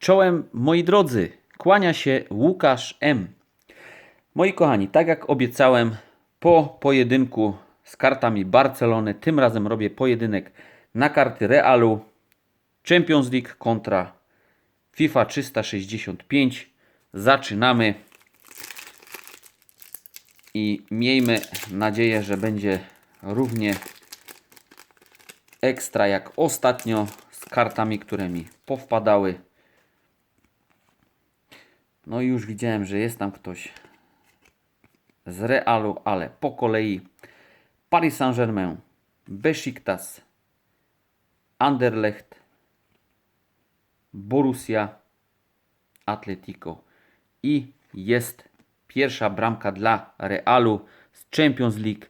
Czołem, moi drodzy, kłania się Łukasz M. Moi kochani, tak jak obiecałem, po pojedynku z kartami Barcelony, tym razem robię pojedynek na karty Realu Champions League kontra FIFA 365. Zaczynamy i miejmy nadzieję, że będzie równie ekstra jak ostatnio z kartami, które mi powpadały. No i już widziałem, że jest tam ktoś z Realu, ale po kolei Paris Saint-Germain, Besiktas, Anderlecht, Borussia, Atletico i jest pierwsza bramka dla Realu z Champions League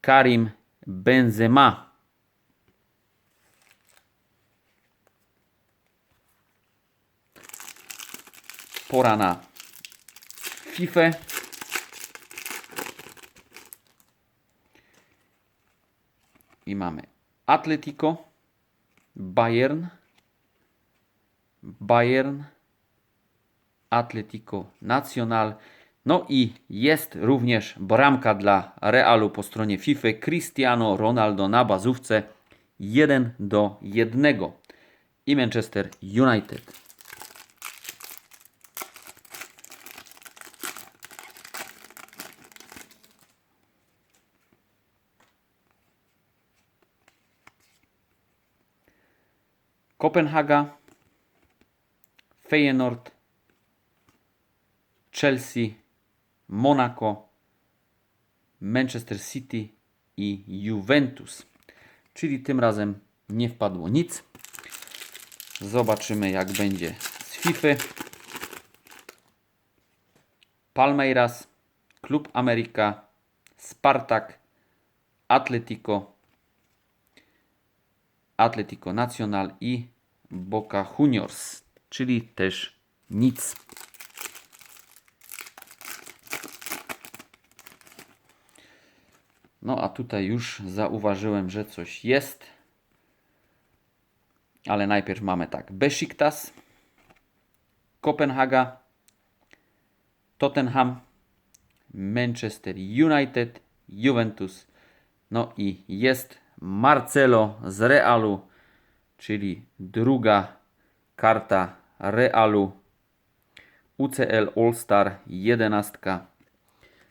Karim Benzema. Pora na FIFA. I mamy Atletico, Bayern, Bayern, Atletico Nacional. No i jest również bramka dla Realu po stronie FIFA. Cristiano Ronaldo na bazówce 1 do 1 i Manchester United. Kopenhaga, Feyenoord, Chelsea, Monaco, Manchester City i Juventus. Czyli tym razem nie wpadło nic. Zobaczymy jak będzie z FIFA. Palmeiras, Klub Amerika, Spartak, Atletico, Atletico Nacional i Boca Juniors, czyli też nic. No a tutaj już zauważyłem, że coś jest. Ale najpierw mamy tak. Besiktas, Kopenhaga, Tottenham, Manchester United, Juventus. No i jest Marcelo z Realu, czyli druga karta Realu. UCL All-Star 11.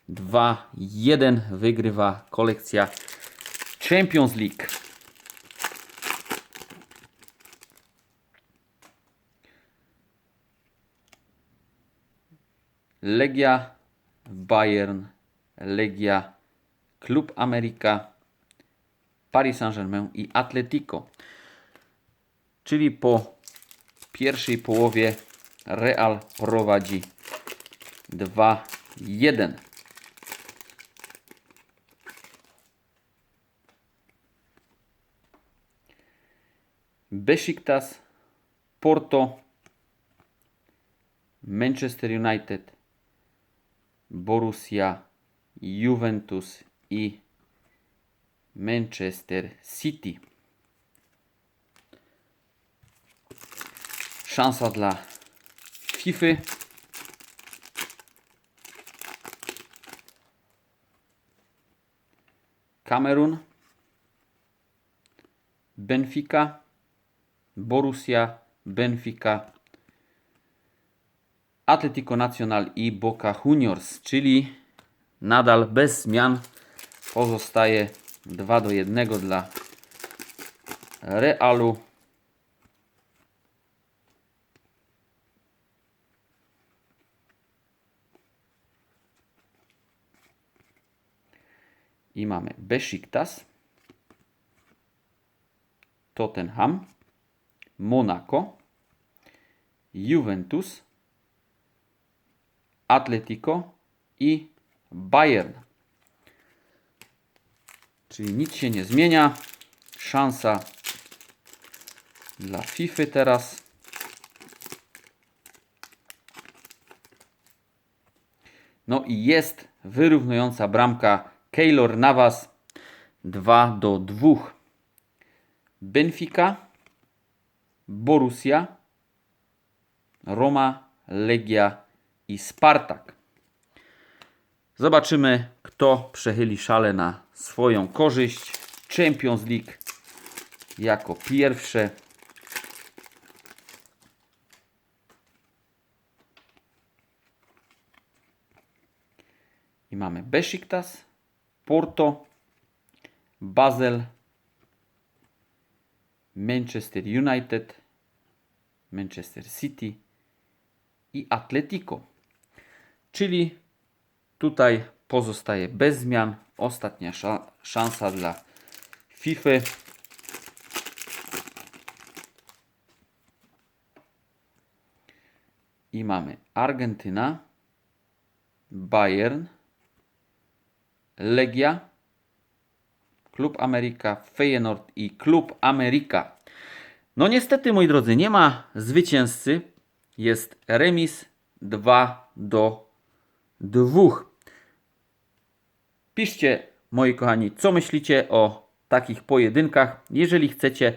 2-1 wygrywa kolekcja Champions League. Legia, Bayern, Legia, Klub Amerika, Paris Saint-Germain i Atletico. Czyli po pierwszej połowie Real prowadzi 2-1. Besiktas, Porto, Manchester United, Borussia, Juventus i Manchester City. Szansa dla FIFA. Kamerun, Benfica, Borussia, Benfica, Atletico Nacional i Boca Juniors, czyli nadal bez zmian pozostaje 2 do 1 dla Realu. I mamy Besiktas, Tottenham, Monaco, Juventus, Atletico i Bayern. Czyli nic się nie zmienia. Szansa dla FIFA teraz. No i jest wyrównująca bramka Keylor Navas 2 do 2. Benfica, Borussia, Roma, Legia i Spartak. Zobaczymy, kto przechyli szale na swoją korzyść. Champions League jako pierwsze. I mamy Besiktas, Porto, Basel, Manchester United, Manchester City i Atletico. Czyli tutaj pozostaje bez zmian. Ostatnia sza- szansa dla FIFA. I mamy Argentyna, Bayern, Legia, Klub Ameryka, Feyenoord i Klub Ameryka. No niestety, moi drodzy, nie ma zwycięzcy. Jest remis 2 do 2. Piszcie, moi kochani, co myślicie o takich pojedynkach. Jeżeli chcecie,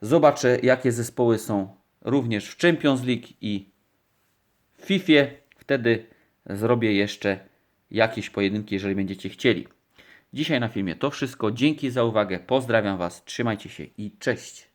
zobaczę, jakie zespoły są również w Champions League i w FIFA. Wtedy zrobię jeszcze jakieś pojedynki, jeżeli będziecie chcieli. Dzisiaj na filmie to wszystko. Dzięki za uwagę. Pozdrawiam Was. Trzymajcie się i cześć.